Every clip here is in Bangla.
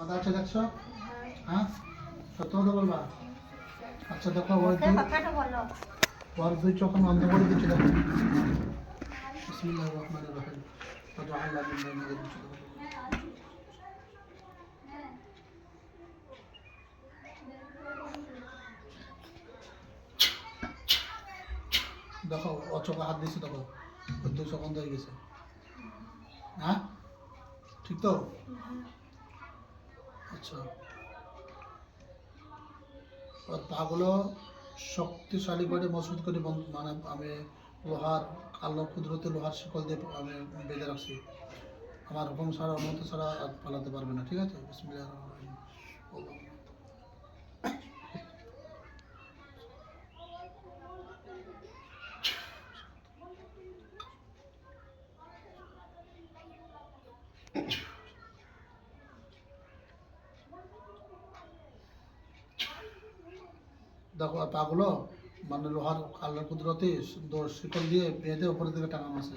কথা আছে দেখছো হ্যাঁ সত্য কথা বলবা আচ্ছা দেখো ওর ওর দুই চোখ অন্ধ করে দিচ্ছি দেখো বিসমিল্লাহির রহমানির রহিম আল্লাহ দেখো ও চোখে হাত দিয়েছে দেখো ওর দুই চোখ অন্ধ হয়ে গেছে হ্যাঁ ঠিক তো আচ্ছা। শক্তিশালী করে মজবুত করে মানে আমি লোহার আলো কুদরতে লোহার শিকল দিয়ে আমি বেঁধে রাখছি। আমার হুকুম ছাড়া, অনুমতি ছাড়া পালাতে পারবে না, ঠিক আছে? বিসমিল্লাহির দেখো পাগুলো মানে লোহার আল্লাহর কুদরতে দৌড় শিকল দিয়ে বেঁধে উপরের দিকে টাঙানো আছে।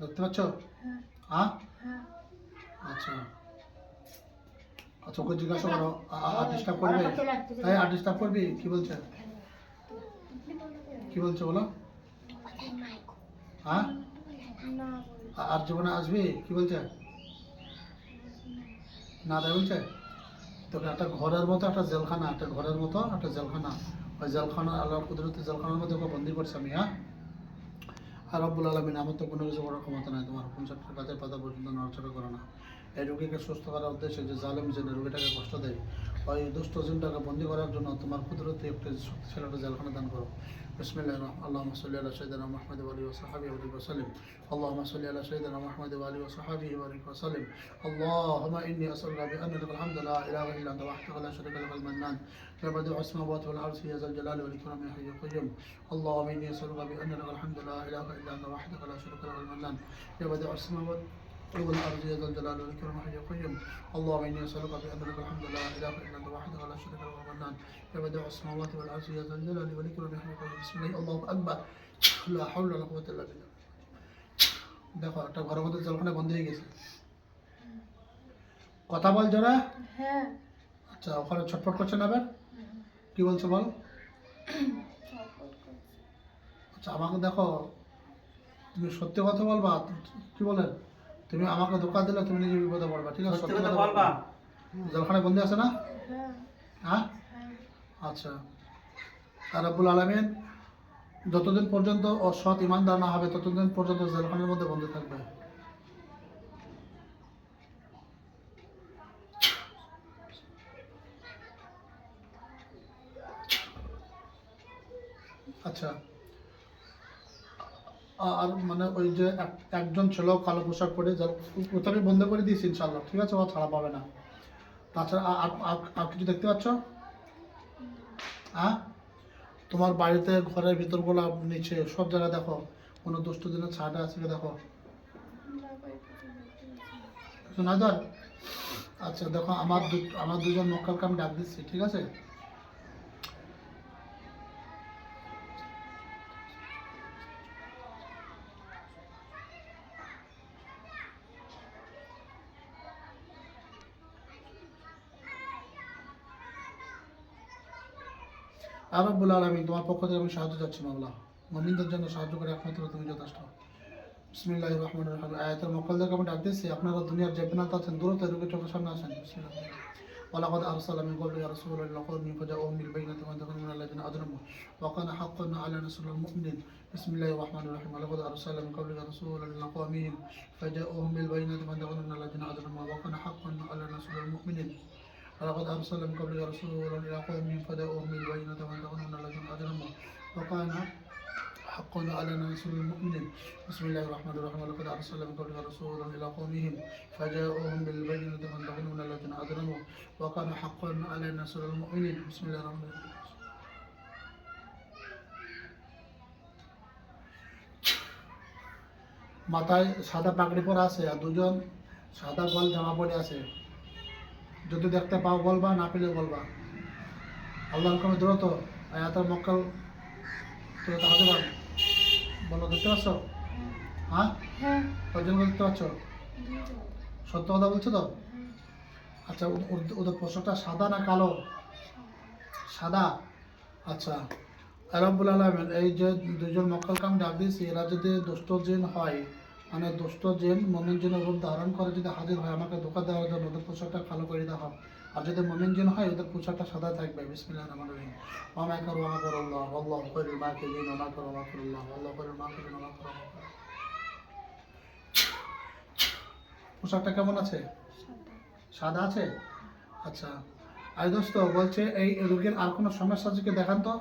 দেখতে পাচ্ছ? হ্যাঁ। হ্যাঁ? আচ্ছা। আচ্ছা ওকে জিজ্ঞাসা করো আর ডিস্টার্ব করবে? তাই আর ডিস্টার্ব করবি? কি বলছে? কি বলছে বলো? হ্যাঁ? আর জীবনে আসবি? কি বলছে? না তাই বলছে? তোকে একটা ঘরের মতো একটা জেলখানা, একটা ঘরের মতো একটা জেলখানা। ওই জেলখানা আল্লাহ কুদরতি জেলখানার মধ্যে বন্দি করছে আমি হ্যাঁ? আর রব্বুল আলমিন আমার তো কোনো কিছু করার ক্ষমতা নাই, তোমার কোন চারটে গাছের পাতা পর্যন্ত নড়াচড়া করে না। এই রোগীকে সুস্থ করার উদ্দেশ্যে যে জালেম যে রোগীটাকে কষ্ট দেয় ওই দুষ্ট জিনটাকে বন্দি করার জন্য তোমার কুদরতি একটা শক্তিশালী একটা জেলখানা দান করো بسم الله الرحمن اللهم صل على سيدنا محمد وآله وصحبه وبارك وسلم اللهم صل على سيدنا محمد وآله وصحبه وبارك وسلم اللهم إني أسألك بأن لك الحمد لا إله إلا أنت وحدك لا شريك لك المنان يا بديع السماوات والأرض يا ذا الجلال والإكرام يا حي القيوم اللهم إني أسألك بأن لك الحمد لا إله إلا أنت وحدك لا شريك لك المنان يا بديع السماوات والأرض يا ذا الجلال والإكرام يا حي القيوم اللهم إني أسألك بأن لك الحمد لا إله إلا أنت وحدك لا شريك لك المنان يا بديع السماوات والأرض يا ذا الجلال والإكرام يا حي القيوم بسم الله الله أكبر لا حول ولا قوة إلا بالله দেখো একটা ঘরের মধ্যে জলখানে বন্ধ হয়ে গেছে কথা বল যারা হ্যাঁ আচ্ছা ওখানে ছটফট করছে না আবার কি বলছো বল আচ্ছা আমাকে দেখো তুমি সত্যি কথা বলবা কি বলেন তুমি আমাকে ধোকা দিলে তুমি নিজে বিপদে পড়বা ঠিক আছে? সত্যি কথা বলবা? জলখানে বন্দি আছে না? হ্যাঁ? আচ্ছা। আর আব্বুল আলমিন যতদিন পর্যন্ত ও সৎ ইমানদার না হবে ততদিন পর্যন্ত জেলখানের মধ্যে বন্ধ থাকবে। আচ্ছা। আর মানে ওই যে এক- একজন ছিল কালো পোশাক পরে যার আমি বন্ধ করে দিয়েছি ইনশাল্লাহ ঠিক আছে? ও ছাড়া পাবে না। তাছাড়া আর- কিছু দেখতে পাচ্ছ? হ্যাঁ? তোমার বাড়িতে ঘরের ভিতরগুলো নিচে সব জায়গায় দেখো। কোনো দুষ্ট দিনের ছাটা আছে দেখো? শোনা আচ্ছা দেখো, আমার আমার দুজন মক্কালকে আমি ডাক দিচ্ছি, ঠিক আছে? আর রব্বুল আলমিন তোমার পক্ষ থেকে আমি সাহায্য চাচ্ছি মামলা মমিনদের জন্য সাহায্য করে একমাত্র তুমি যথেষ্ট বিসমিল্লাহ রহমান রহিম আয়াতের মক্কলদেরকে আমি ডাক দিচ্ছি আপনারা দুনিয়ার যে বিনাত আছেন দূরত্ব রোগের চোখের সামনে আসেন বিসমিল্লাহ ولقد أرسل من قبل رسول إلى قومه فجاءهم بالبينات وانتقم من الذين أجرموا وكان حقا على نصر المؤمنين بسم الله الرحمن الرحيم ولقد أرسل من قبل رسول إلى قومهم فجاءهم بالبينات وانتقم من الذين أجرموا وكان حقا على نصر المؤمنين ولقد أرسل من قبل رسول إلى قومهم فجاءهم بالبينات وانتقم من الذين أجرموا وكان حقا على نصر المؤمنين بسم الله الرحمن الرحيم ولقد أرسل من قبلك رسولا إلى قومهم فجاءوهم بالبينة فانتقموا من الذين أجرموا وكان حقا على نصر المؤمنين بسم الله الرحمن الرحيم মাথায় সাদা পাগড়ি পরা আছে আর দুজন সাদা গল জামা পরে আছে যদি দেখতে পাও বলবা না পেলে বলবা। আল্লাহর কমে দূরত আয়াতের মক্কাল তো তাহলে বল বলো দেখতে পাচ্ছ? হ্যাঁ? কয়জন দেখতে পাচ্ছ সত্য কথা বলছো তো? আচ্ছা ওদের- পোশাকটা সাদা না কালো? সাদা? আচ্ছা। রব্বুল আলমেন এই যে দুজন মক্কালকে আমি ডাক দিয়েছি এরা যদি দুষ্ট জিন হয় মানে দুষ্ট জিন মমিন জিনের রূপ ধারণ করে যদি হাজির হয়, আমাকে ধোকা দেওয়ার জন্য ওদের পোশাকটা কালো করে দেওয়া হবে আর যদি মমিন জিন হয়, ওদের পোশাকটা সাদা থাকবে। বিসমিল্লাহ রহমান রহিম। ওমা করু ওমা করু আল্লাহ। আল্লাহ খৈরুল মাকিরিন। ওমা করু ওমা করু আল্লাহ। আল্লাহ মাকিরিন। ওমা করু ওমা করু পোশাকটা কেমন আছে? সাদা আছে? আচ্ছা। আর দোস্ত, বলছে এই রোগীর আর কোনো সমস্যা আছে কি? দেখান তো।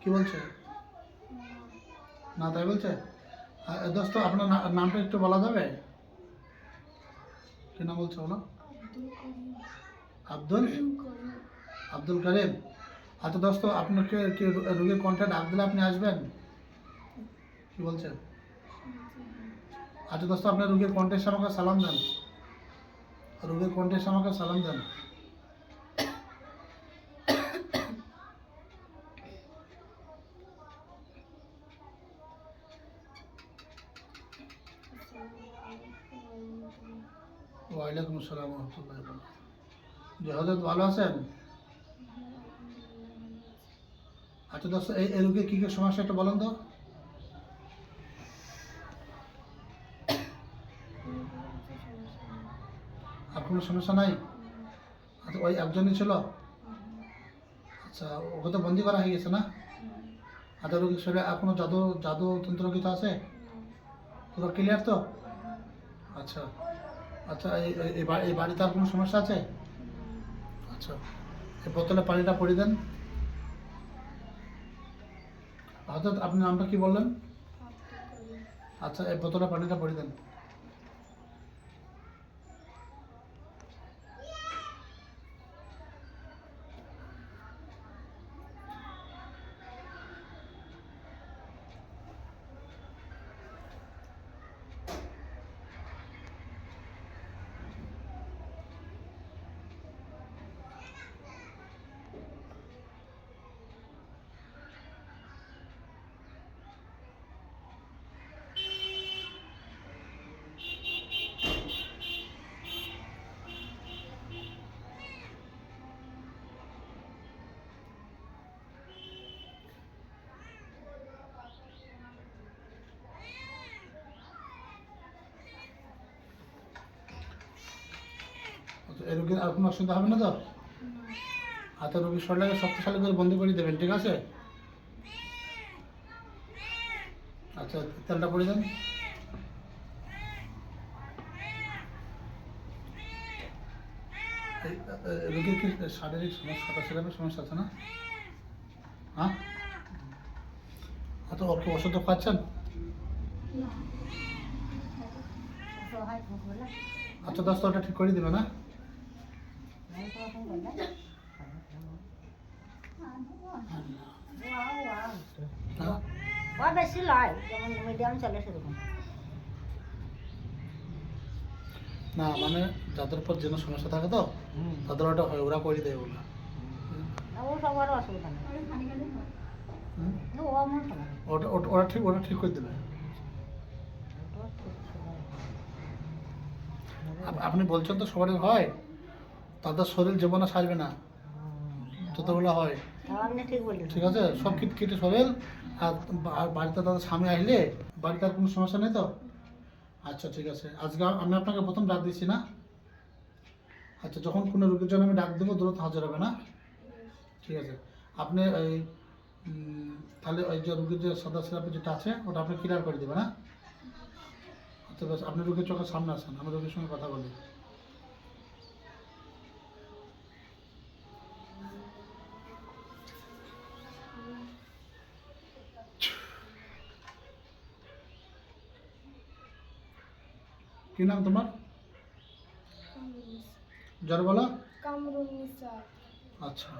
কি বলছে? না, তাই বলছে? দোস্ত, আপনার নামটা একটু বলা যাবে? কি নাম বলছে বলো? আব্দুল আব্দুল করিম। আচ্ছা দোস্ত, আপনাকে কি রোগীর কন্ট্যাক্ট ডাক দিলে আপনি আসবেন? কি বলছেন আচ্ছা দোস্ত আপনার রোগীর কন্ট্যাক্ট আমাকে সালাম দেন। রোগীর কন্ট্যাক্ট আমাকে সালাম দেন। জি হজরত ভালো আছেন? আচ্ছা দোস্ত এই রোগীর কী কী সমস্যা একটু বলেন তো। আর কোনো সমস্যা নাই? আচ্ছা ওই একজনই ছিল? আচ্ছা ওকে তো বন্দি করা হয়ে গেছে না? আচ্ছা রোগীর শরীরে আর কোনো জাদু জাদু তন্ত্র কিছু আছে? পুরো ক্লিয়ার তো? আচ্ছা আচ্ছা এই বাড়িতে আর কোনো সমস্যা আছে? আচ্ছা এই বোতলে পানিটা পড়ে দেন। অর্থাৎ আপনি নামটা কি বললেন? আচ্ছা এই বোতলে পানিটা পড়ে দেন আচ্ছা এই রোগীর আর কোনো অসুবিধা হবে না তো? হাতে রোগীর শরীরটাকে শক্তিশালী করে বন্দি করে দেবেন ঠিক আছে? আচ্ছা তেলটা পড়ে এ, রোগীর কি শারীরিক সমস্যা সেরকম সমস্যা আছে না? হ্যাঁ? আচ্ছা অল্প ওষুধ খাচ্ছেন? আচ্ছা দশ ঠিক করে দিবে না হ্যাঁ? ও বেশি লয় যেমন মিডিয়াম চলে সেরকম না মানে যাদের উপর যেন সমস্যা থাকে তো তাদের ওটা হয় ওরা করে দেয় ওগুলো। ওরা ঠিক ওরা ঠিক করে দেবে। আপনি বলছেন তো সবারই হয়? তাদের শরীর জীবনে সারবে না। যতগুলো হয়। ঠিক ঠিক আছে? সব কিট কেটে শরীর আর বাড়িতে তাদের স্বামী আসলে বাড়িতে আর কোনো সমস্যা নেই তো? আচ্ছা ঠিক আছে। আজকে আমি আপনাকে প্রথম ডাক দিচ্ছি না? আচ্ছা যখন কোনো রোগীর জন্য আমি ডাক দেবো দ্রুত হাজির হবে না? ঠিক আছে। আপনি উম, তাহলে ওই যে রোগীর যে সাদা সিরাপে যেটা আছে ওটা আপনি ক্লিয়ার করে দেবেন হ্যাঁ? আচ্ছা আপনি রোগীর চোখের সামনে আসেন আমি রোগীর সঙ্গে কথা বলি। কি নাম তোমার? জ্বর আচ্ছা।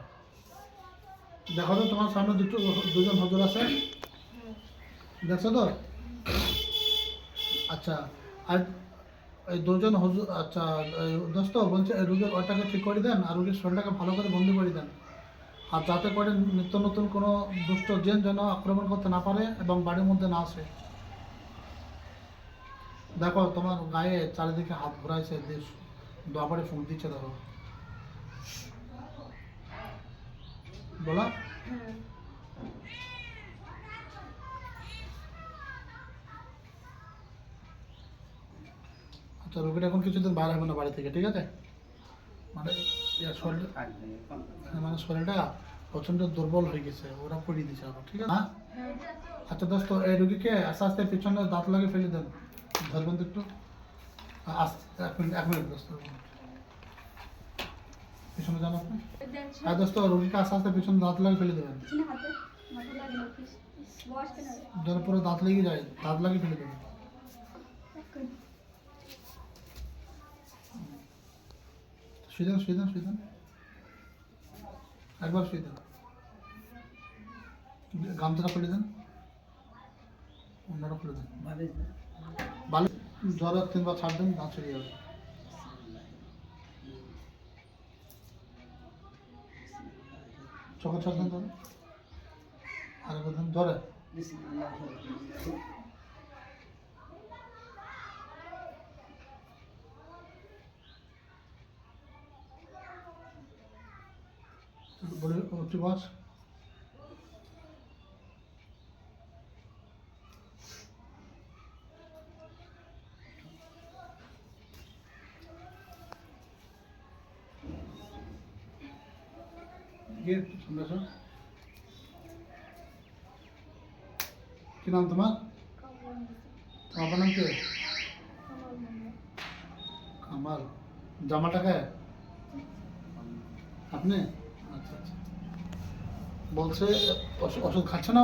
দেখো তো, তোমার সামনে দুটো দুজন হজর আছে। দেখছ তো? আচ্ছা আর এই দুজন হজুর আচ্ছা দোস্ত, বলছে রোগীর ওটাকে ঠিক করে দেন, আর রোগীর শরীরটাকে ভালো করে বন্দি করে দেন। আর যাতে করে নিত্য নতুন কোনো দুষ্ট জেন যেন আক্রমণ করতে না পারে এবং বাড়ির মধ্যে না আসে। দেখো তোমার গায়ে চারিদিকে হাত ঘোরাইছে দেশ দোয়াবারে ফুঁক দিচ্ছে দেখো। বলো। আচ্ছা রোগীটা এখন কিছুদিন বাইরে হবে না বাড়ি থেকে ঠিক আছে? মানে ইয়ার শরীর হ্যাঁ, মানে শরীরটা প্রচণ্ড দুর্বল হয়ে গেছে ওরা পড়িয়ে দিচ্ছে আবার ঠিক আছে? হ্যাঁ। আচ্ছা দোস্ত এই রুগীকে আস্তে আস্তে পিছনে দাঁত লাগিয়ে ফেলে দেন। ধরবেন তো একটু? এক মিনিট এক মিনিট দোস্ত পিছনে যান আপনি। হ্যাঁ দোস্ত রুগীকে আস্তে আস্তে পিছনে দাঁত লাগিয়ে ফেলে দেবেন। যেন পুরো দাঁত লেগে যায় দাঁত লাগিয়ে ফেলে দেবেন। শুয়ে দেন শুয়ে দেন শুয়ে দেন একবার শুয়ে দেন গামছাটা খুলে দেন। অন্যটা খুলে দেন। বালি জ্বর আর তিনবার ছাড় দেন দাঁত ছেড়ে যাবে চোখে ছাড় দেন আর একবার দেন জ্বরে বলে বস। গিয়ে আসো। কি নাম তোমার? বাবার নাম কে? আমার জামাটা কে? আপনি? আচ্ছা আচ্ছা। বলছে ওষুধ খাচ্ছে না